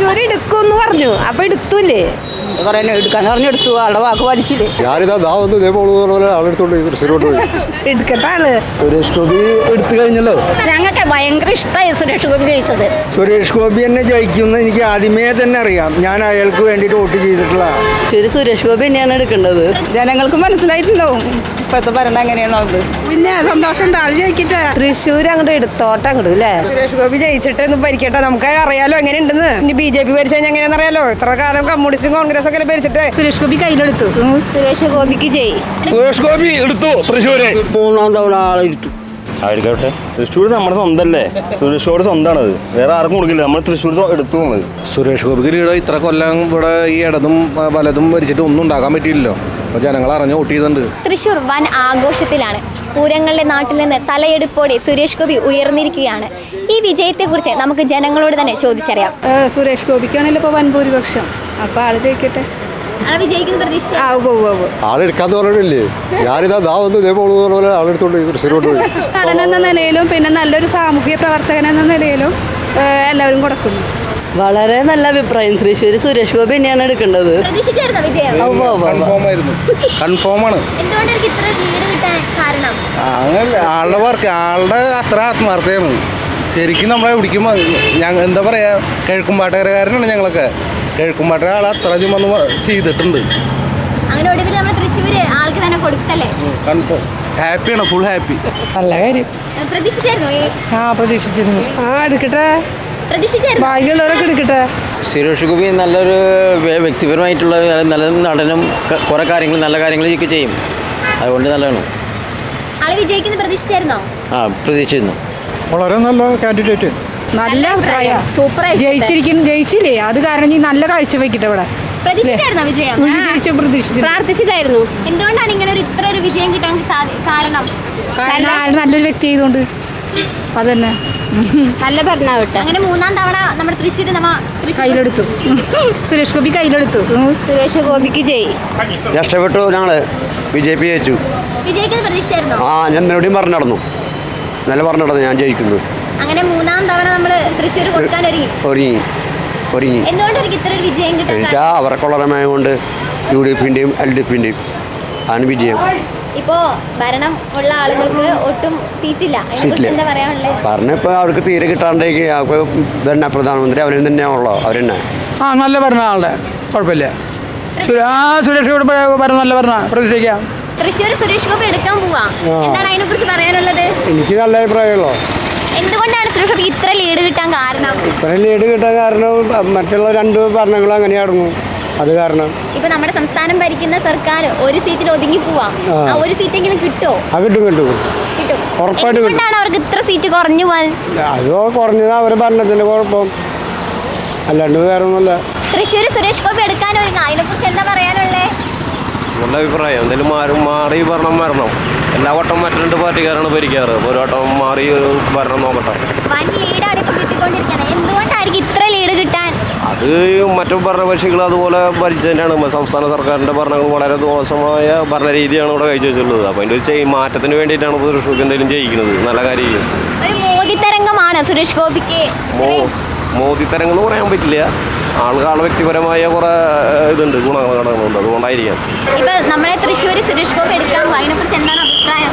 തൃശ്ശൂർ എടുക്കുമെന്ന് പറഞ്ഞു. അപ്പൊ എടുത്തൂലേ പറയാൻ എടുക്കാന്ന് പറഞ്ഞെടുത്തു ആളുടെ വാക്ക് വലിച്ചില്ലേ ഞാനിതാ ദാ വന്ന് ഇതേ പോണു പോലെ ആളെടുത്തോണ്ട് പോയി തൃശ്ശൂരോട്ട് പോയി. എടുക്കട്ടാണ് സുരേഷ് ഗോപി എടുത്തു കഴിഞ്ഞല്ലോ? ഞങ്ങൾക്ക് ഭയങ്കര ഇഷ്ടമായി സുരേഷ് ഗോപി ജയിച്ചത്. സുരേഷ് ഗോപി എന്നെ ജയിക്കുമെന്ന് എനിക്ക് ആദ്യമേ തന്നെ അറിയാം. ഞാൻ അയാൾക്ക് വേണ്ടിയിട്ട് വോട്ട് ചെയ്തിട്ടുള്ള ശരി സുരേഷ് ഗോപി തന്നെയാണ് എടുക്കേണ്ടത്. ജനങ്ങൾക്ക് മനസ്സിലായിട്ടുണ്ടാവും. ഇപ്പോഴത്തെ ഭരണം എങ്ങനെയാണോ അത്? പിന്നെ സന്തോഷം ജയിക്കട്ടെ. തൃശ്ശൂർ അങ്ങോട്ട് എടുത്തോട്ടം അങ്ങോട്ട് അല്ലേ സുരേഷ് ഗോപി ജയിച്ചിട്ട് ഒന്ന് ഭരിക്കട്ടെ. നമുക്ക് അറിയാലോ എങ്ങനെ ഉണ്ടെന്ന് ഇനി ബി ജെ പി ഭരിച്ച എങ്ങനെയാണെന്ന് അറിയാലോ. ഇത്ര കാലം കമ്മ്യൂണിസ്റ്റും കോൺഗ്രസ് ഒക്കെ ഭരിച്ചിട്ട്. സുരേഷ് ഗോപി കയ്യിലെടുത്തു. സുരേഷ് ഗോപിക്ക് ജയി. സുരേഷ് ഗോപി എടുത്തു തൃശ്ശൂര്. മൂന്നാം തവണ ആളെടുത്തു ആയിരിക്കട്ടെ. തൃശ്ശൂർ നമ്മുടെ സ്വന്തമല്ലേ സുരേഷ് ഗോപി സ്വന്തമാണത് വേറെ ആർക്കും കൊടുക്കില്ല. നമ്മൾ തൃശ്ശൂർ എടുത്തു പോകുന്നത് സുരേഷ് ഗോപിക്ക് ഇത്ര കൊല്ലം ഇവിടെ ഈ ഇടതും വലതും ഭരിച്ചിട്ട് ഒന്നും ഉണ്ടാക്കാൻ പറ്റിയില്ലല്ലോ. ജനങ്ങൾ അറിഞ്ഞ് വോട്ട് ചെയ്തിട്ടുണ്ട്. തൃശൂർ വൻ ആഘോഷത്തിലാണ്. പൂരങ്ങളുടെ നാട്ടിൽ നിന്ന് തലയെടുപ്പോടെ സുരേഷ് ഗോപി ഉയർന്നിരിക്കുകയാണ്. ഈ വിജയത്തെക്കുറിച്ച് നമുക്ക് ജനങ്ങളോട് തന്നെ ചോദിച്ചറിയാം. സുരേഷ് ഗോപിക്കാണല്ലോ ഇപ്പൊ വൻ ഭൂരിപക്ഷം. അപ്പൊ ആൾ ജയിക്കട്ടെ. ആളെടുക്കാന്ന് പറഞ്ഞില്ലേ ഞാനിതാ പോലെ ആളെടുത്തോണ്ട് നിലയിലും പിന്നെ നല്ലൊരു സാമൂഹിക പ്രവർത്തകൻ എന്ന നിലയിലും എല്ലാവരും കൊടുക്കുന്നു. വളരെ നല്ല അഭിപ്രായം. തൃശ്ശൂർ സുരേഷ് ഗോപി തന്നെയാണ് എടുക്കേണ്ടത്. കൺഫേം ആയിരുന്നു. കൺഫേം ആണ്. എന്തുകൊണ്ടായിരിക്കും ഇത്ര ലീഡ് കിട്ടാൻ കാരണം? അങ്ങനെ ആളുടെ വർക്ക് ആളുടെ അത്ര ആത്മാർത്ഥയാണ്. ശരിക്കും നമ്മളെ പിടിക്കുമ്പോൾ ഞങ്ങൾ എന്താ പറയാ കിഴക്കുംപാട്ടുകാരനാണ് ഞങ്ങളൊക്കെ. കിഴക്കുംപാട്ടുകാർ ആൾ അത്രയധികം വന്ന് ചെയ്തിട്ടുണ്ട്. അങ്ങനെ ഒടുവിൽ നമ്മൾ തൃശ്ശൂര് ആൾക്ക് തന്നെ കൊടുത്തല്ലേ കൺഫേം ഹാപ്പിയാണ് ഫുൾ ഹാപ്പി നല്ല കാര്യം. ആ പ്രതീക്ഷിച്ചിരുന്നു. ആ എടുക്കട്ടെ. പ്രതീക്ഷിച്ചായിരുന്നോ? ഭാഗ്യമുള്ളവരൊക്കെ എടുക്കട്ടെ. സുരേഷ് ഗോപി നല്ലൊരു വ്യക്തിപരമായിട്ടുള്ള നല്ല നടനും കുറെ കാര്യങ്ങൾ നല്ല കാര്യങ്ങൾ ഒക്കെ ചെയ്യും. അതുകൊണ്ട് നല്ലതാണ്. ആൾ വിജയിക്കുന്ന പ്രതീക്ഷിച്ചായിരുന്നോ? ആ വളരെ നല്ല കാൻഡിഡേറ്റ് നല്ല അഭിപ്രായം. സൂപ്പർ ജയിച്ചിരിക്കും ജയിച്ചില്ലേ? അത് കാരണം ഈ നല്ല കാഴ്ച വെക്കട്ടെ ഇവിടെ. പ്രതീക്ഷിച്ചായിരുന്നോ വിജയം? ജയിച്ച പ്രതീക്ഷിച്ചു പ്രാർത്ഥിച്ചിട്ടായിരുന്നു എന്തുകൊണ്ടാണ് ഇങ്ങനെ ഒരു ഇത്ര ഒരു വിജയം കിട്ടാൻ കാരണം? കാരണം ആൾ നല്ലൊരു വ്യക്തി ആയതുകൊണ്ട്. അതന്നെ. നല്ല ഭരണമാവട്ടെ അങ്ങനെ മൂന്നാം തവണ നമ്മുടെ തൃശ്ശൂർ നമ്മ കയ്യിലെടുത്തു. സുരേഷ് ഗോപി കയ്യിലെടുത്തു. സുരേഷ് ഗോപിക്ക് ജയ്. രക്ഷപ്പെട്ടു ഞങ്ങൾ. ബി ജെ പി ജയിച്ചു. വിജയിക്കുന്ന ആ ഞാൻ മെലോഡിയും പറഞ്ഞു നടന്നു. നല്ല പറഞ്ഞു നടന്നു ഞാൻ ജയിക്കുന്നു. അങ്ങനെ മൂന്നാം തവണ നമ്മൾ തൃശ്ശൂർ കൊടുക്കാൻ ഒരുങ്ങി. ഒരുങ്ങി. ഒരുങ്ങി. എന്തുകൊണ്ടായിരിക്കും ഇത്ര ഒരു വിജയം കിട്ടാൻ എന്നുവെച്ചാൽ അവർക്കുള്ള കൊണ്ട് യു ഡി എഫിന്റെയും എൽ ഡി എഫിന്റെയും ആണ് വിജയം. ഇപ്പോ ഭരണം ഉള്ള ആളുകൾക്ക് ഒട്ടും സീറ്റില്ല. എന്താ പറയാനുള്ളത്? പറഞ്ഞപ്പോൾ അവർക്ക് തീരെ കിട്ടാണ്ടേക്ക് പിന്നെ പ്രധാനമന്ത്രി അവരും തന്നെയാണല്ലോ അവരെന്നെ? ആ നല്ല ഭരണ ആളുടെ. കുഴപ്പമില്ല. ആ സുരേഷ് ഗോപി ഭരണം നല്ല ഭരണ പ്രതീക്ഷിക്കാം. തൃശ്ശൂർ സുരേഷ് ഗോപി എടുക്കാൻ പോവാ. എന്താണ് അതിനെ കുറിച്ച് പറയാനുള്ളത്? എനിക്ക് നല്ല അഭിപ്രായമുള്ളൂ. എന്തുകൊണ്ടാണ് സുരേഷ് ഗോപി ഇത്ര ലീഡ് കിട്ടാൻ കാരണം? ഇത്ര ലീഡ് കിട്ടാൻ കാരണം മറ്റുള്ള രണ്ട് ഭരണങ്ങളും അങ്ങനെയായിരുന്നു അത് കാരണം ഇപ്പൊ നമ്മുടെ സംസ്ഥാനം ഭരിക്കുന്ന സർക്കാർ ഒരു സീറ്റിൽ ഒതുങ്ങി പോവാ. ആ. ഒരു സീറ്റെങ്കിലും കിട്ടുമോ അത് കിട്ടും കിട്ടും. കിട്ടും. ഉറപ്പായിട്ടും കിട്ടും. എന്തുകൊണ്ടാണ് അവർക്ക് ഇത്ര സീറ്റ് കുറഞ്ഞു പോവാൻ? അത് കുറഞ്ഞത് അവരുടെ ഭരണത്തിന്റെ കുഴപ്പം. അല്ലാണ്ട് വേറെ ഒന്നുമല്ല തൃശ്ശൂർ സുരേഷ് ഗോപി എടുക്കാൻ ഒരുങ്ങ? അതിനെ കുറിച്ച് എന്താ പറയാനുള്ളേ? നല്ല അഭിപ്രായം എന്തായാലും മാറി മാറി ഭരണം വരണം. എല്ലാ വട്ടം മറ്റു രണ്ട് പാർട്ടിക്കാരാണ് ഭരിക്കാറ്. ഒരു വട്ടം മാറി ഒരു ഭരണം നോക്കട്ടെ. എന്തുകൊണ്ടായിരിക്കും ഇത്ര ലീഡ് കിട്ടാൻ? അത് മറ്റു ഭരണകക്ഷികൾ അതുപോലെ ഭരിച്ചതിന്റെയാണ് സംസ്ഥാന സർക്കാരിന്റെ ഭരണങ്ങൾ വളരെ ദോഷമായ ഭരണരീതിയാണ് ഇവിടെ കഴിച്ചു വെച്ചിട്ടുള്ളത്. അപ്പോൾ അതിന്റെ ഒരു ചെയ് മാറ്റത്തിന് വേണ്ടിയിട്ടാണ് സുരേഷ് ഗോപി എന്തെങ്കിലും ചെയ്യിക്കുന്നത്. നല്ല കാര്യം. മോദി തരംഗമാണ് സുരേഷ് ഗോപിക്ക്. മോദി തരങ്ങൾ പറയാൻ പറ്റില്ല. ആൾക്ക് ആളെ വ്യക്തിപരമായ കുറേ ഇതുണ്ട് ഗുണഘടകങ്ങളുണ്ട് ഘടകങ്ങളുണ്ട് അതുകൊണ്ടായിരിക്കാം. ഇപ്പൊ നമ്മളെ തൃശ്ശൂർ സുരേഷ് ഗോപി എടുക്കാൻ അതിനെ കുറിച്ച് എന്താണ് അഭിപ്രായം?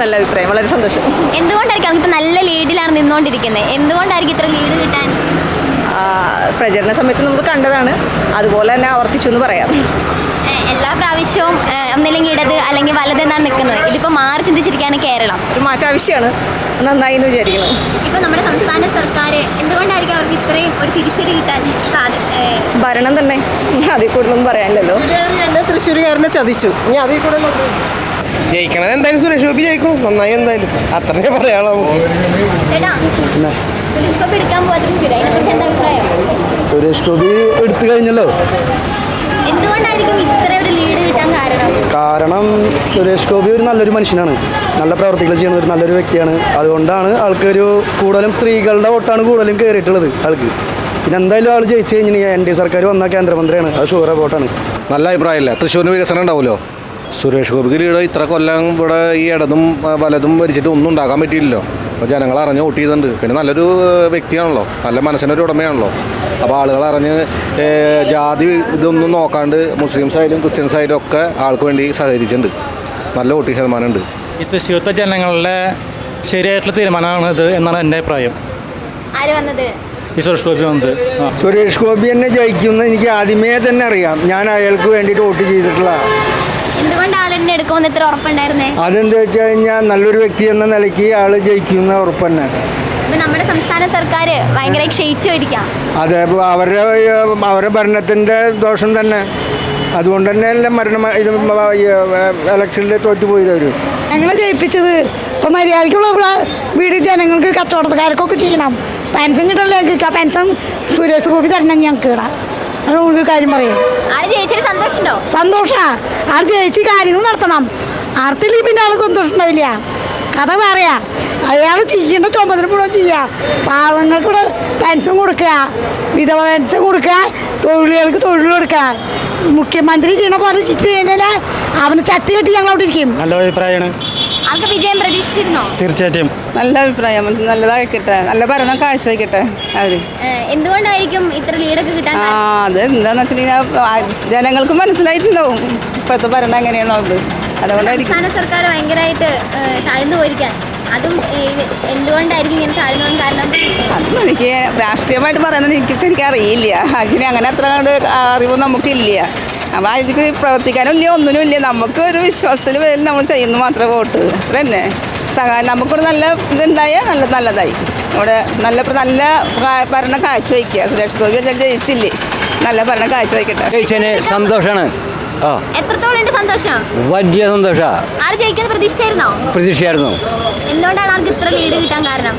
നല്ല അഭിപ്രായം വളരെ സന്തോഷം. എന്തുകൊണ്ടായിരിക്കും ഇപ്പൊ നല്ല ലീഡിലാണ് നിന്നുകൊണ്ടിരിക്കുന്നത് എന്തുകൊണ്ടായിരിക്കും ഇത്ര ലീഡ് കിട്ടാൻ? പ്രചരണ സമയത്ത് നമ്മൾ കണ്ടതാണ്. അതുപോലെ തന്നെ ആവർത്തിച്ചു എന്ന് പറയാം. എല്ലാ പ്രാവശ്യവും ഒന്നില്ലെങ്കിൽ ഇടത് അല്ലെങ്കിൽ വലത് എന്നാണ് നിൽക്കുന്നത്. ഇതിപ്പോൾ മാറി ചിന്തിച്ചിരിക്കുകയാണ് കേരളം. ഒരു മാറ്റം ആവശ്യമാണ്. നന്നായി എന്ന് വിചാരിക്കുന്നു. ഇപ്പൊ നമ്മുടെ സംസ്ഥാന സർക്കാർ എന്തുകൊണ്ടായിരിക്കും അവർക്ക് ഇത്രയും ഒരു തിരിച്ചടി കിട്ടാൻ ഭരണം തന്നെ. അതിൽ കൂടുതലൊന്നും പറയാനില്ലല്ലോ. എന്റെ തൃശ്ശൂരുകാരനെ ചതിച്ചു. ഇനി അതിൽ കൂടുതലും ജയിക്കണത് എന്തായാലും സുരേഷ് ഗോപി ജയിക്കണം നന്നായി എന്തായാലും. അത്രേ പറയാളോ സുരേഷ് ഗോപി എടുത്തു കഴിഞ്ഞല്ലോ. എന്തുകൊണ്ടായിരിക്കും ഇത്ര ഒരു ലീഡ് കിട്ടാൻ കാരണം? കാരണം സുരേഷ് ഗോപി ഒരു നല്ലൊരു മനുഷ്യനാണ്. നല്ല പ്രവർത്തികൾ ചെയ്യുന്ന ഒരു നല്ലൊരു വ്യക്തിയാണ്. അതുകൊണ്ടാണ് ആൾക്കൊരു കൂടുതലും സ്ത്രീകളുടെ വോട്ടാണ് കൂടുതലും കയറിയിട്ടുള്ളത് ആൾക്ക്. പിന്നെ എന്തായാലും ആൾ ജയിച്ചു കഴിഞ്ഞാൽ എൻ ഡി സർക്കാർ വന്ന കേന്ദ്രമന്ത്രിയാണ്. അത് ഷുവർ വോട്ടാണ്. നല്ല അഭിപ്രായമല്ല തൃശ്ശൂരിന് വികസനം ഉണ്ടാവുമല്ലോ? സുരേഷ് ഗോപിക്ക് ലീഡ് ഇത്ര കൊല്ലം ഇവിടെ ഈ ഇടതും വലതും ഭരിച്ചിട്ട് ഒന്നും ഉണ്ടാക്കാൻ പറ്റിയില്ലല്ലോ. അപ്പോൾ ജനങ്ങൾ അറിഞ്ഞ് വോട്ട് ചെയ്തിട്ടുണ്ട്. പിന്നെ നല്ലൊരു വ്യക്തിയാണല്ലോ. നല്ല മനസ്സിനൊരു ഉടമയാണല്ലോ. അപ്പോൾ ആളുകൾ അറിഞ്ഞ് ജാതി ഇതൊന്നും നോക്കാണ്ട് മുസ്ലിംസ് ആയാലും ക്രിസ്ത്യൻസ് ആയാലും ഒക്കെ ആൾക്ക് വേണ്ടി സഹകരിച്ചിട്ടുണ്ട്. നല്ല വോട്ടിംഗ് ശതമാനമുണ്ട്. ഇത് ശിവത്വ ജനങ്ങളുടെ ശരിയായിട്ടുള്ള തീരുമാനമാണ് ഇത് എന്നാണ് എന്റെ അഭിപ്രായം. ആര് വന്നത്? ഈ സുരേഷ് ഗോപി വന്നത്. സുരേഷ് ഗോപി എന്നെ ജയിക്കുമെന്ന് എനിക്ക് ആദ്യമേ തന്നെ അറിയാം. ഞാൻ അയാൾക്ക് വേണ്ടിയിട്ട് വോട്ട് ചെയ്തിട്ടുള്ള അതെന്താ വെച്ച് കഴിഞ്ഞാൽ നല്ലൊരു വ്യക്തി എന്ന നിലയ്ക്ക് ആൾ ജയിക്കുന്ന ഉറപ്പന്നെ ഇപ്പൊ നമ്മുടെ സംസ്ഥാന സർക്കാർ ഭയങ്കര ക്ഷയിച്ചിരിക്കാം അതെ അവരുടെ അവരുടെ ഭരണത്തിന്റെ ദോഷം തന്നെ. അതുകൊണ്ട് തന്നെ മരണം ഇത് ഇലക്ഷനിൽ തോറ്റുപോയത് അവർ ഞങ്ങളെ ജയിപ്പിച്ചത് ഇപ്പൊ മര്യാദക്കുള്ള വീട് ജനങ്ങൾക്ക് കച്ചവടക്കാർക്കൊക്കെ ചെയ്യണം. പെൻഷൻ കിട്ടല്ലേ ഞങ്ങൾക്ക്. ആ പെൻഷൻ സുരേഷ് ഗോപി തരണം ഞങ്ങൾക്ക് ഇടാം. അത് നമുക്ക് കാര്യം പറയാം. സന്തോഷാ. ആൾ ജയിച്ച് കാര്യങ്ങൾ നടത്തണം. ആർത്തില്ലെങ്കിൽ പിന്നെ ആൾ സന്തോഷം ഉണ്ടാവില്ല. കഥ പറയാ. അയാൾ ചെയ്യേണ്ട ചുമതല മുഴുവൻ ചെയ്യുക പാവങ്ങൾക്ക് പെൻഷൻ കൊടുക്കുക വിധവ പെൻഷൻ കൊടുക്കുക തൊഴിലുകൾക്ക് തൊഴിൽ കൊടുക്കുക മുഖ്യമന്ത്രി ചെയ്യണ പോലെ കഴിഞ്ഞാൽ അവന് ചട്ടി കെട്ടി ഞങ്ങൾ അവിടെ ഇരിക്കും. നല്ല അഭിപ്രായമാണ് ആൾക്ക് വിജയം പ്രതീക്ഷിച്ചിരുന്നോ? തീർച്ചയായിട്ടും. നല്ല അഭിപ്രായം. നല്ലതായിക്കട്ടെ. നല്ല ഭരണം കാഴ്ചവെക്കട്ടെ അവർ. എന്തുകൊണ്ടായിരിക്കും ഇത്ര ലീഡൊക്കെ കിട്ടാൻ ആ? അത് എന്താന്ന് വെച്ചിട്ടുണ്ടെങ്കിൽ ജനങ്ങൾക്ക് മനസ്സിലായിട്ടുണ്ടാവും. ഇപ്പോഴത്തെ ഭരണം എങ്ങനെയാണോ അത് അതുകൊണ്ടായിരിക്കും. സംസ്ഥാന സർക്കാർ ഭയങ്കരമായിട്ട് താഴ്ന്നു പോയിരിക്കാൻ അതും ഏഹ്, എന്തുകൊണ്ടായിരിക്കും ഇങ്ങനെ താഴ്ന്നു കാരണം? എനിക്ക് രാഷ്ട്രീയമായിട്ട് പറയുന്നത് എനിക്ക് ശരിക്കും അറിയില്ല. അതിന് അങ്ങനെ അത്ര കണ്ട് അറിവ് നമുക്കില്ല. അപ്പോൾ അതിക്ക് പ്രവർത്തിക്കാനും ഇല്ല ഒന്നിനും ഇല്ല നമുക്ക് ഒരു വിശ്വാസത്തിൽ പേരിൽ നമ്മൾ ചെയ്യുന്നു മാത്രമേ വോട്ട്. അതന്നെ. തന്നെ സഹാ നമുക്കൊരു നല്ല ഇതുണ്ടായാൽ നല്ല നല്ലതായി. ഇവിടെ നല്ല നല്ല ഭരണ കാഴ്ചവെക്കുക. സുരേഷ് ഗോപി ഞാൻ ജയിച്ചില്ലേ? നല്ല ഭരണം കാഴ്ചവെക്കട്ടെ. വയ്ക്കട്ടെ സന്തോഷമാണ് ആ. എത്രത്തോളം വലിയ സന്തോഷമാണ് പ്രതീക്ഷിച്ചായിരുന്നോ? പ്രതീക്ഷയായിരുന്നു എന്തുകൊണ്ടാണ് ആൾക്ക് ഇത്ര ലീഡ് കിട്ടാൻ കാരണം?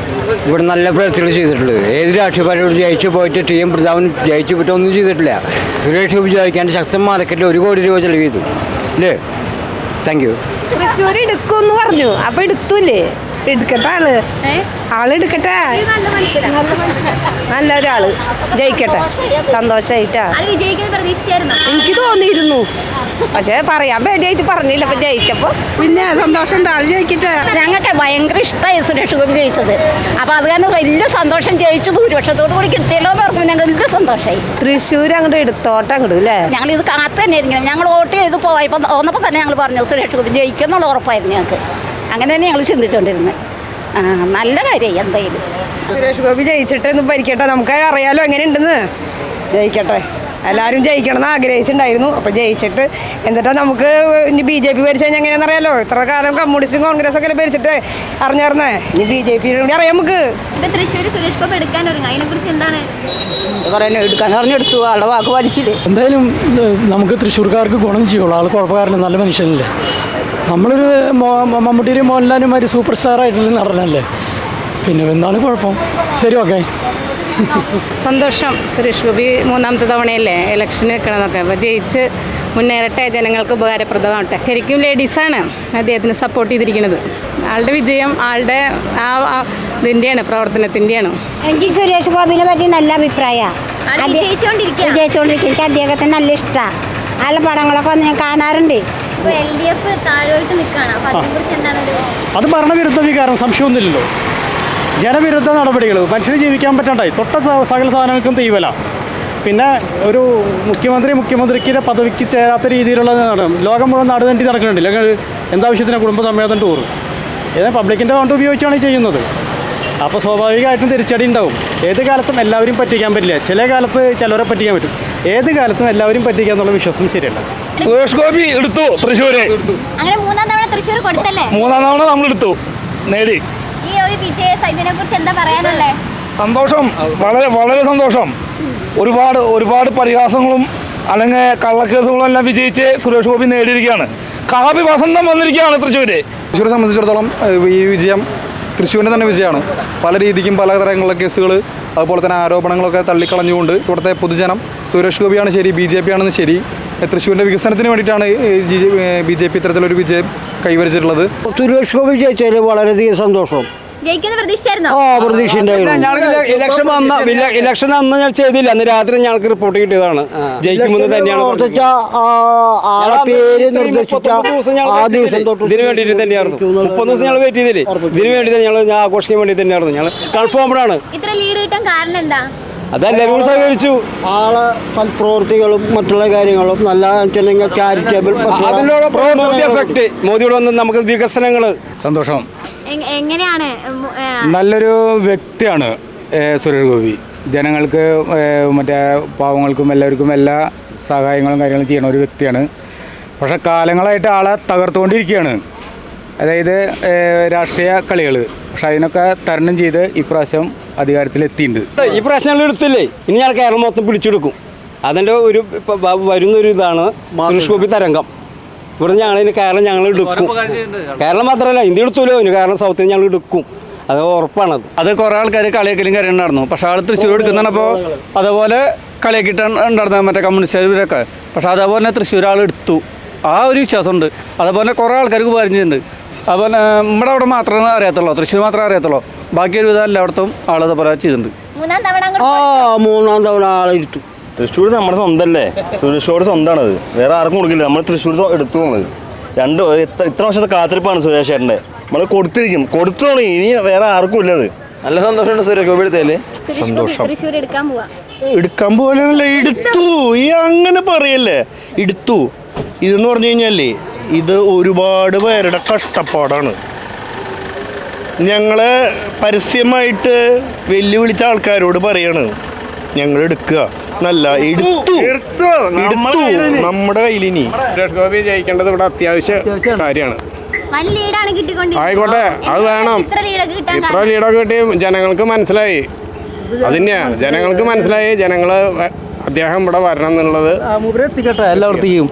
ഇവിടെ നല്ല പ്രവർത്തികൾ ചെയ്തിട്ടുള്ളത് ഏത് രാഷ്ട്രീയക്കാരോട് ജയിച്ചു പോയിട്ട് ടി എം പ്രതാപൻ ജയിച്ചു പോയിട്ട് ഒന്നും ചെയ്തിട്ടില്ല. സുരേഷ് ഗോപി ജയിക്കാന്റെ ശക്തൻ മാർക്കറ്റിൽ ഒരു കോടി രൂപ ചെലവ് ചെയ്തു. അല്ലേ താങ്ക് യു തൃശ്ശൂർ എടുക്കുമെന്ന് പറഞ്ഞു. അപ്പൊ എടുത്തൂല്ലേ? എടുക്കട്ടെ ആൾ? ആളെടുക്കട്ടെ നല്ല ഒരാൾ നല്ലൊരാൾ. ജയിക്കട്ടെ. സന്തോഷായിട്ടാ. എനിക്ക് തോന്നിയിരുന്നു. പക്ഷെ പറയാൻ വേണ്ടിയായിട്ട് പറഞ്ഞില്ല. അപ്പൊ ജയിച്ചപ്പോ പിന്നെ സന്തോഷം ആൾ ജയിക്കട്ടെ. ഞങ്ങൾക്ക് ഭയങ്കര ഇഷ്ടമായി സുരേഷ് ഗോപി ജയിച്ചത്. അപ്പൊ അത് കാരണം വലിയ സന്തോഷം ജയിച്ചു ഭൂരിപക്ഷത്തോട് കൂടി കിട്ടിയല്ലോ എന്ന് പറഞ്ഞു ഞങ്ങൾ വലിയ സന്തോഷമായി തൃശ്ശൂർ അങ്ങോട്ട് എടുത്തോട്ടം അങ്ങോട്ട് അല്ലേ ഞങ്ങൾ ഇത് കാത്തു തന്നെ ഇരിക്കണം ഞങ്ങൾ വോട്ട് ചെയ്ത് പോയപ്പോൾ വന്നപ്പോൾ തന്നെ ഞങ്ങൾ പറഞ്ഞു സുരേഷ് ഗോപി ജയിക്കും എന്നുള്ള ഉറപ്പായിരുന്നു ഞങ്ങൾക്ക് അങ്ങനെ തന്നെ ഞങ്ങൾ ചിന്തിച്ചുകൊണ്ടിരുന്നത് നല്ല കാര്യമായി എന്തായാലും. സുരേഷ് ഗോപി ജയിച്ചിട്ട് ഒന്ന് ഭരിക്കട്ടെ. നമുക്ക് അറിയാലോ എങ്ങനെയുണ്ടെന്ന്. ജയിക്കട്ടെ. എല്ലാവരും ജയിക്കണം എന്ന് ആഗ്രഹിച്ചിട്ടുണ്ടായിരുന്നു. അപ്പോൾ ജയിച്ചിട്ട് എന്നിട്ട് നമുക്ക് ഇനി ബി ജെ പി ഭരിച്ചു കഴിഞ്ഞാൽ എങ്ങനെയാണെന്ന് അറിയാലോ ഇത്ര കാലം കമ്മ്യൂണിസ്റ്റും കോൺഗ്രസ് ഒക്കെ ഭരിച്ചിട്ട് അറിഞ്ഞറിഞ്ഞേ ഇനി ബി ജെ പി കൂടി അറിയാം നമുക്ക്. തൃശ്ശൂർ സുരേഷ് ഗോപി എടുക്കാൻ എന്താണ്? എടുക്കാൻ പറഞ്ഞെടുത്തു ആളുടെ വാക്ക് വലിച്ചില്ലേ എന്തായാലും നമുക്ക് തൃശ്ശൂർക്കാർക്ക് ഗുണം ചെയ്യുള്ളൂ. ആൾ കുഴപ്പക്കാരൻ നല്ല മനുഷ്യനല്ലേ. നമ്മളൊരു മമ്മൂട്ടിയും മോഹൻലാലും മാതിരി സൂപ്പർ സ്റ്റാർ ആയിട്ടുള്ള നടനല്ലേ? പിന്നെ എന്താണ് കുഴപ്പം. ശരി ഓക്കെ. സന്തോഷം സുരേഷ് ഗോപി. മൂന്നാമത്തെ തവണയല്ലേ ഇലക്ഷന് നിൽക്കണമെന്നൊക്കെ അപ്പോൾ ജയിച്ച് മുന്നേറട്ടെ. ജനങ്ങൾക്ക് ഉപകാരപ്രദമാവട്ടെ. ശരിക്കും ലേഡീസാണ് അദ്ദേഹത്തിന് സപ്പോർട്ട് ചെയ്തിരിക്കുന്നത്. ആളുടെ വിജയം ആളുടെ ആ ഇതിന്റെയാണ് പ്രവർത്തനത്തിന്റെയാണ് എനിക്ക് സുരേഷ് ഗോപിനെ പറ്റി നല്ല അഭിപ്രായമാണ് ജയിച്ചുകൊണ്ടിരിക്കുക വിജയിച്ചുകൊണ്ടിരിക്കുക എനിക്ക് അദ്ദേഹത്തെ നല്ല ഇഷ്ടമാണ് ആളുടെ പടങ്ങളൊക്കെ ഞാൻ കാണാറുണ്ട്. അത് ഭരണവിരുദ്ധ വികാരം സംശയമൊന്നുമില്ലല്ലോ. ജനവിരുദ്ധ നടപടികൾ മനുഷ്യന് ജീവിക്കാൻ പറ്റണ്ടായി. തൊട്ട സകല സാധനങ്ങൾക്കും തീവല. പിന്നെ ഒരു മുഖ്യമന്ത്രി മുഖ്യമന്ത്രിക്ക് പദവിക്ക് ചേരാത്ത രീതിയിലുള്ള ലോകം മുഴുവൻ നാട് നടക്കുന്നുണ്ട്. എന്താ എന്താവശ്യത്തിന് കുടുംബ സമ്മേളനം ടൂർ ഏതാ പബ്ലിക്കിന്റെ ഫണ്ട് ഉപയോഗിച്ചാണ് ചെയ്യുന്നത്. അപ്പോൾ സ്വാഭാവികമായിട്ടും തിരിച്ചടി ഉണ്ടാവും. ഏത് കാലത്തും എല്ലാവരും പറ്റിക്കാൻ പറ്റില്ല. ചില കാലത്ത് ചിലവരെ പറ്റിക്കാൻ പറ്റും. ഏത് കാലത്തും എല്ലാവരും പറ്റിക്കുക എന്നുള്ള വിശ്വാസം ശരിയല്ല. സുരേഷ് ഗോപി എടുത്തു തൃശ്ശൂര്. അങ്ങനെ മൂന്നാം തവണ തൃശ്ശൂർ കൊടുത്തല്ലേ? മൂന്നാം തവണ നമ്മൾ എടുത്തു. നേടി. ഈ ഒരു വിജയ ഇതിനെ കുറിച്ച് എന്താ പറയാനുള്ളത് സന്തോഷം. വളരെ വളരെ സന്തോഷം. ഒരുപാട് ഒരുപാട് പരിഹാസങ്ങളും അല്ലെങ്കിൽ കള്ളക്കേസുകളും എല്ലാം വിജയിച്ച് സുരേഷ് ഗോപി നേടിയിരിക്കുകയാണ്. കാവ്യ വസന്തം വന്നിരിക്കുകയാണ് തൃശ്ശൂര്. തൃശ്ശൂരെ സംബന്ധിച്ചിടത്തോളം ഈ വിജയം തൃശ്ശൂരിന്റെ തന്നെ വിജയമാണ്. പല രീതിക്കും പല തരങ്ങളിലുള്ള കേസുകൾ അതുപോലെ തന്നെ ആരോപണങ്ങളൊക്കെ തള്ളിക്കളഞ്ഞുകൊണ്ട് ഇവിടുത്തെ പൊതുജനം സുരേഷ് ഗോപിയാണ് ശരി ബി ജെ പി ആണെന്ന് ശരി തൃശ്ശൂരിന്റെ വികസനത്തിന് വേണ്ടിയിട്ടാണ് ബി ജെ പി ഇത്തരത്തിലൊരു വിജയം കൈവരിച്ചിട്ടുള്ളത്. സുരേഷ് ഗോപി ജയിച്ചതിൽ വളരെയധികം സന്തോഷം. ഇലക്ഷൻ വന്ന ഇലക്ഷൻ അന്ന് ഞാൻ ചെയ്തില്ല. അന്ന് രാത്രി ഞങ്ങൾക്ക് റിപ്പോർട്ട് കിട്ടിയതാണ്. ജയിക്കുമെന്ന് തന്നെയാണ് ആളെ പേര് നിർദ്ദേശിച്ച ആ ദിവസം തൊട്ട് ഇതിനു വേണ്ടിയിട്ട് തന്നെയായിരുന്നു. മുപ്പത് ദിവസം ഞങ്ങൾ വെയിറ്റ് ചെയ്തില്ലേ? ഇതിനു വേണ്ടി തന്നെ ഞങ്ങൾ ആഘോഷിക്കാൻ വേണ്ടി തന്നെയായിരുന്നു. ഞങ്ങൾ കൺഫേംഡ് ആണ്. ഇത്ര ലീഡ് കിട്ടാൻ കാരണം എന്താ? അതെല്ലാവരും സഹകരിച്ചു ആളെ സൽപ്രവൃത്തികളും മറ്റുള്ള കാര്യങ്ങളും നല്ല ചാരിറ്റബിൾ അതിനുള്ള പ്രവൃത്തി എഫക്റ്റ് മോദിയോട് വന്ന് നമുക്ക് വികസനങ്ങൾ സന്തോഷം. എങ്ങനെയാണ് നല്ലൊരു വ്യക്തിയാണ് സുരേഷ് ഗോപി. ജനങ്ങൾക്ക് മറ്റേ പാവങ്ങൾക്കും എല്ലാവർക്കും എല്ലാ സഹായങ്ങളും കാര്യങ്ങളും ചെയ്യുന്ന ഒരു വ്യക്തിയാണ്. പക്ഷെ കാലങ്ങളായിട്ട് ആളെ തകർത്തുകൊണ്ടിരിക്കുകയാണ്. അതായത് രാഷ്ട്രീയ കളികൾ പക്ഷെ അതിനൊക്കെ തരണം ചെയ്ത് ഇപ്രാവശ്യം അധികാരത്തിലെത്തിയിട്ടുണ്ട്. ഈ പ്രശ്നങ്ങൾ എടുത്തില്ലേ? ഇനി ഞാൻ കേരളം മൊത്തം പിടിച്ചെടുക്കും. അതിന്റെ ഒരു വരുന്നൊരു ഇതാണ് സുരേഷ് ഗോപി തരംഗം. ഇവിടെ ഞങ്ങൾ ഇനി കേരളം ഞങ്ങൾ എടുക്കും. കേരളം. മാത്രമല്ല ഇന്ത്യ എടുത്തല്ലോ ഇനി കാരണം സൗത്തിൽ ഞങ്ങൾ എടുക്കും. അത് ഉറപ്പാണ് അത്. കുറേ ആൾക്കാർ കളിയാക്കലും കാര്യം ഉണ്ടായിരുന്നു പക്ഷേ ആൾ തൃശ്ശൂർ എടുക്കുന്നപ്പോൾ അതേപോലെ കളിയാക്കിയിട്ട് ഉണ്ടായിരുന്ന മറ്റേ കമ്മ്യൂണിസ്റ്റുകാരൊക്കെ പക്ഷേ അതേപോലെ തന്നെ തൃശ്ശൂർ ആൾ എടുത്തു. ആ ഒരു വിശ്വാസമുണ്ട്. അതേപോലെ കുറേ ആൾക്കാർക്ക് ഉപകാരം അതുപോലെ നമ്മുടെ അവിടെ മാത്രമേ അറിയത്തുള്ളൂ. തൃശ്ശൂർ മാത്രമേ അറിയത്തുള്ളൂ. ബാക്കി ഒരുവിധം എല്ലായിടത്തും ആൾ അതേപോലെ ചെയ്തിട്ടുണ്ട്. മൂന്നാം തവണ അങ്ങോട്ട് ആ മൂന്നാം തവണ ആളെടുത്തു തൃശ്ശൂർ നമ്മുടെ സ്വന്തമല്ലേ തൃശ്ശൂർ സ്വന്തമാണത് വേറെ ആർക്കും കൊടുക്കില്ല. നമ്മൾ തൃശ്ശൂർ എടുത്തു പോകുന്നത് രണ്ട് ഇത്ര ഇത്ര വർഷത്തെ കാത്തിരിപ്പാണ് സുരേഷ് ചേട്ടന്റെ നമ്മൾ കൊടുത്തിരിക്കും. കൊടുത്തു തുടങ്ങി ഇനി വേറെ ആർക്കും ഇല്ലത്. നല്ല സന്തോഷമുണ്ട് സുരേഷ് ഗോപി സന്തോഷം. തൃശ്ശൂർ എടുക്കാൻ പോവാ. എടുക്കാൻ പോലല്ല എടുത്തു. ഈ അങ്ങനെ പറയല്ലേ. എടുത്തു. ഇതെന്ന് പറഞ്ഞു കഴിഞ്ഞാലേ ഇത് ഒരുപാട് പേരുടെ കഷ്ടപ്പാടാണ്. ഞങ്ങളെ പരസ്യമായിട്ട് വെല്ലുവിളിച്ച ആൾക്കാരോട് പറയാണ് ഞങ്ങൾ എടുക്കുക. നല്ല എടുത്തു എടുത്തു നമ്മുടെ കയ്യിലിനി. സുരേഷ് ഗോപി ജയിക്കേണ്ടത് ഇവിടെ അത്യാവശ്യ കാര്യമാണ്. വൻ ലീഡാണ് കിട്ടിക്കൊണ്ടിരിക്കുന്നത്. ആയിക്കോട്ടെ, അത് വേണം. ഇത്ര ലീഡൊക്കെ കിട്ടി ജനങ്ങൾക്ക് മനസ്സിലായി. അതിന്യാ ജനങ്ങൾക്ക് മനസ്സിലായി ജനങ്ങൾ അദ്ദേഹം ഇവിടെ വരണം എന്നുള്ളത്. ഇത്രയും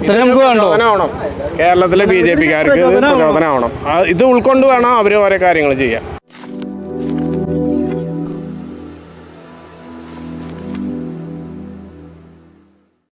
നമുക്ക് വേണ്ടോ? പ്രചോദനമാവണം കേരളത്തിലെ ബി ജെ പിക്കാർക്ക് പ്രചോദനമാവണം ഇത് ഉൾക്കൊണ്ട് വേണം അവർ ഓരോ കാര്യങ്ങൾ ചെയ്യാൻ.